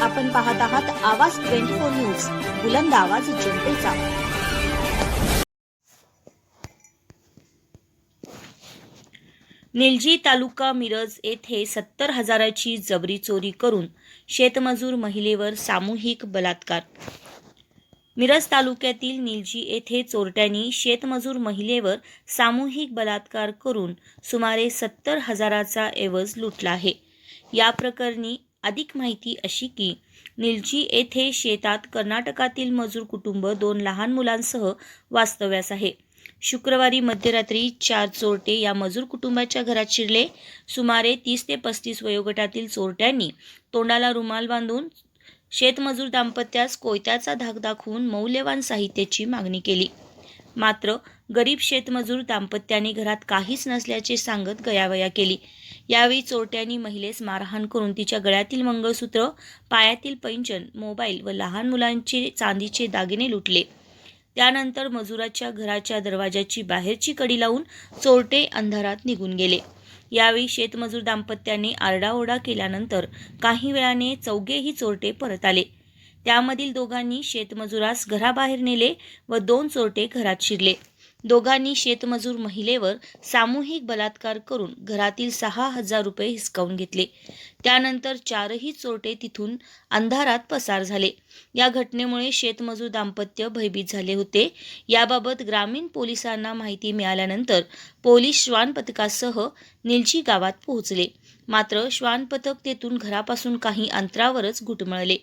आपण पाहत आहात आवाज ट्वेंटी फोर न्यूज बुलंद आवाज जनतेचा. निलजी तालुका मिरज येथे सत्तर हजाराची जबरी चोरी करून शेतमजूर महिलेवर सामूहिक बलात्कार. मिरज तालुक्यातील निलजी येथे चोरट्यांनी शेतमजूर महिलेवर सामूहिक बलात्कार करून सुमारे सत्तर हजाराचा एवज लुटला आहे. या प्रकरणी अधिक माहिती अशी की निलजी येथे शेतात कर्नाटकातील मजूर कुटुंब दोन लहान मुलांसह वास्तव्यास आहे. शुक्रवारी मध्यरात्री चार चोरटे या मजूर कुटुंबाच्या घरात शिरले. सुमारे तीस ते पस्तीस वयोगटातील चोरट्यांनी तोंडाला रुमाल बांधून शेतमजूर दाम्पत्यास कोयत्याचा धाक दाखवून मौल्यवान साहित्याची मागणी केली. मात्र गरीब शेतमजूर दाम्पत्याने घरात काहीच नसल्याचे सांगत गयावया केली. यावेळी चोरट्यांनी महिलेस मारहाण करून तिच्या गळ्यातील मंगळसूत्र पायातील पैंजण मोबाईल व लहान मुलांचे चांदीचे दागिने लुटले. त्यानंतर मजुराच्या घराच्या दरवाजाची बाहेरची कडी लावून चोरटे अंधारात निघून गेले. यावेळी शेतमजूर दाम्पत्याने आरडाओरडा केल्यानंतर काही वेळाने चौघेही चोरटे परत आले. त्यामधील दोघांनी शेतमजुरास घराबाहेर नेले व दोन चोरटे घरात शिरले. दोघांनी शेतमजूर महिलेवर सामूहिक बलात्कार करून घरातील सहा हजार रुपये हिसकावून घेतले. त्यानंतर चारही चोरटे तिथून अंधारात पसार झाले. या घटनेमुळे शेतमजूर दाम्पत्य भयभीत झाले होते. याबाबत ग्रामीण पोलिसांना माहिती मिळाल्यानंतर पोलीस श्वान पथकासह निलची गावात पोहोचले. मात्र श्वान पथक तेथून घरापासून काही अंतरावरच घुटमळले.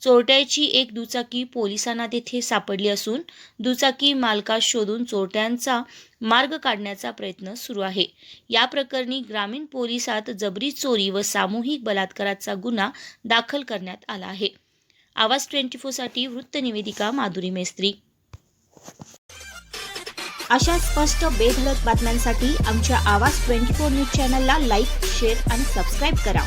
चोरट्याची एक दुचाकी पोलिसांना तेथे सापडली असून दुचाकी मालकास शोधून चोरट्यांचा मार्ग काढण्याचा प्रयत्न सुरू आहे. या प्रकरणी ग्रामीण पोलिसात जबरी चोरी व सामूहिक बलात्काराचा गुन्हा दाखल करण्यात आला आहे. आवाज ट्वेंटी फोरसाठी वृत्तनिवेदिका माधुरी मेस्त्री. अशा स्पष्ट बेधडक बातम्यांसाठी आमच्या आवाज ट्वेंटी फोर न्यूज चॅनलला लाईक शेअर आणि सबस्क्राईब करा.